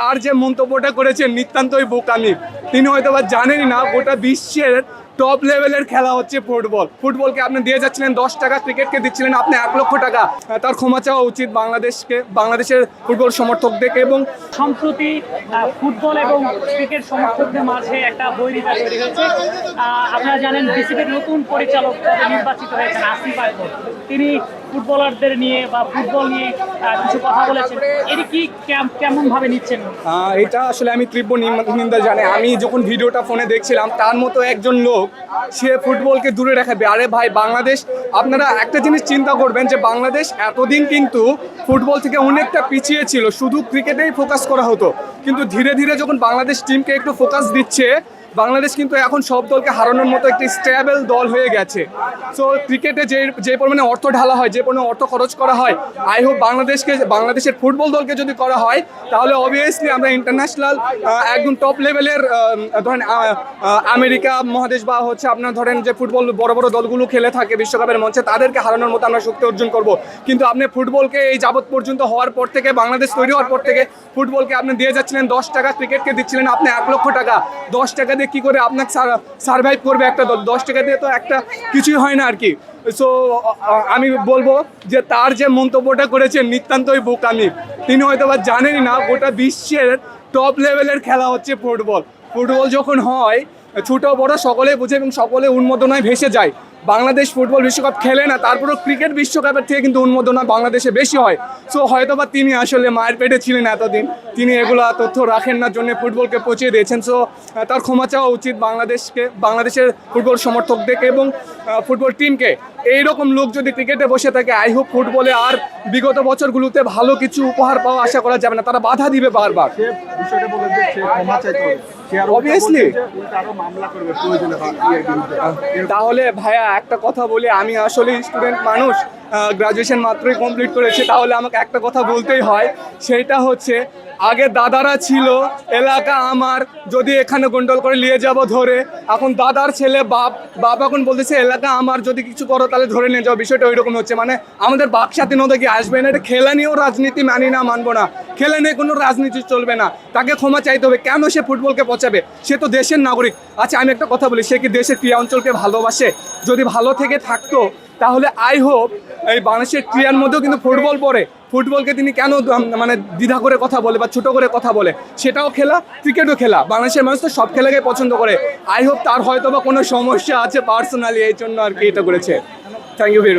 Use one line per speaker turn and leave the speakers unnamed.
তার যে মন্তব্যটা করেছেন নিতান্তই বোকামি, তিনি হয়তো বা জানেনই না, গোটা বিশ্বের টপ লেভেলের খেলা হচ্ছে ফুটবল। ফুটবলকে আপনি দিয়ে যাচ্ছিলেন, দশ টাকা ক্রিকেটকে দিচ্ছিলেন, আপনি এক লক্ষ টাকা। তার ক্ষমা চাওয়া উচিত বাংলাদেশকে, বাংলাদেশের ফুটবল সমর্থকদেরকে এবং
সম্প্রতি ফুটবল এবং ক্রিকেট সমর্থকদের মাঝে একটা বৈরিতা তৈরি হয়েছে। আপনারা জানেন, বিসিবির নতুন পরিচালক নির্বাচিত হয়েছেন আসিফ তিনি ফুটবলারদের নিয়ে বা ফুটবল নিয়ে কিছু কথা বলেছেন। এটি কি কেমন ভাবে নিচ্ছেন?
এটা আসলে আমি তীব্র নিন্দা জানি আমি যখন ভিডিওটা ফোনে দেখছিলাম, তার মতো একজন লোক, সে ফুটবলকে দূরে রাখাবে আরে ভাই, বাংলাদেশ, আপনারা একটা জিনিস চিন্তা করবেন যে, বাংলাদেশ এতদিন কিন্তু ফুটবল থেকে অনেকটা পিছিয়ে ছিল। শুধু ক্রিকেটেই ফোকাস করা হতো। কিন্তু ধীরে ধীরে যখন বাংলাদেশ টিমকে একটু ফোকাস দিচ্ছে, বাংলাদেশ কিন্তু এখন সব দলকে হারানোর মতো একটি স্টেবল দল হয়ে গেছে। সো ক্রিকেটে যে যে পরিমাণে অর্থ ঢালা হয়, যে পরিমাণে অর্থ খরচ করা হয় আই হোপ বাংলাদেশকে, বাংলাদেশের ফুটবল দলকে যদি করা হয়, তাহলে অবভিয়াসলি আমরা ইন্টারন্যাশনাল একদম টপ লেভেলের ধরেন আমেরিকা মহাদেশ বা হচ্ছে আপনার ধরেন যে ফুটবল বড় বড় দলগুলো খেলে থাকে বিশ্বকাপের মঞ্চে, তাদেরকে হারানোর মতো আমরা শক্তি অর্জন করব। কিন্তু আপনি ফুটবলকে এই যাবত পর্যন্ত হওয়ার পর থেকে, বাংলাদেশ তৈরি হওয়ার পর থেকে ফুটবলকে আপনি দিয়ে যাচ্ছিলেন, দশ টাকা ক্রিকেটকে দিচ্ছিলেন আপনি এক লক্ষ টাকা। দশ টাকা দিয়ে কী করে আপনাকে সার্ভাইভ করবে একটা দল? দশ টাকা দিয়ে তো একটা কিছুই হয় না আর কি। সো আমি বলব যে তার যে মন্তব্যটা করেছেন নিতান্তই বোকামি। তিনি হয়তো বা জানেনই না, গোটা বিশ্বের টপ লেভেলের খেলা হচ্ছে ফুটবল। ফুটবল যখন হয়, ছোট বড় সকলে বোঝে এবং সকলে উন্মোদনায় ভেসে যায়। বাংলাদেশ ফুটবল বিশ্বকাপ খেলে না, তারপরেও ক্রিকেট বিশ্বকাপের থেকে কিন্তু উন্মোদনা বাংলাদেশে বেশি হয়। সো হয়তো বা তিনি আসলে মায়ের পেটে ছিলেন এতদিন। তিনি এগুলা তথ্য রাখেন না জন্য ফুটবলকে পচিয়ে দিয়েছেন। সো তার ক্ষমা চাওয়া উচিত বাংলাদেশকে বাংলাদেশের ফুটবল সমর্থকদেরকে এবং ফুটবল টিমকে। এইরকম লোক যদি ক্রিকেটে বসে থাকে আই হোপ ফুটবলে আর বিগত বছরগুলোতে ভালো কিছু উপহার পাওয়া আশা করা যাবে না। তারা বাধা দিবে বারবার।
এরকম
তাহলে ভাইয়া একটা কথা বলি আমি আসলে স্টুডেন্ট মানুষ। গ্রাজুয়েশন মাত্রই কমপ্লিট করেছে, তাহলে আমাকে একটা কথা বলতেই হয়, সেটা হচ্ছে, আগে দাদারা ছিল, এলাকা আমার, যদি এখানে গন্ডল করে নিয়ে যাব ধরে, এখন দাদার ছেলে বাপ বাপ এখন বলতেছে, এলাকা আমার, যদি কিছু করো তাহলে ধরে নিয়ে যাও। বিষয়টা ওইরকম হচ্ছে মানে আমাদের বাক স্বাধীনতা কি আসবে না? এটা খেলা নিয়েও রাজনীতি মানি না, মানবো না। খেলে নিয়ে কোনো রাজনীতি চলবে না। তাকে ক্ষমা চাইতে হবে। কেন সে ফুটবলকে পচাবে? সে তো দেশের নাগরিক। আচ্ছা আমি একটা কথা বলি, সে কি দেশের ক্রিয়া অঞ্চলকে ভালোবাসে? যদি ভালো থেকে থাকতো তাহলে আই হোপ এই বাংলাদেশের ক্রিয়ার মধ্যেও কিন্তু ফুটবল পড়ে। ফুটবলকে তিনি কেন মানে দ্বিধা করে কথা বলে বা ছোট করে কথা বলে? সেটাও খেলা, ক্রিকেটও খেলা। বাংলাদেশের মানুষ তো সব খেলাকে পছন্দ করে। আই হোপ তার হয়তো বা কোনো সমস্যা আছে পার্সোনালি এই জন্য আর কি এটা করেছে। Thank you very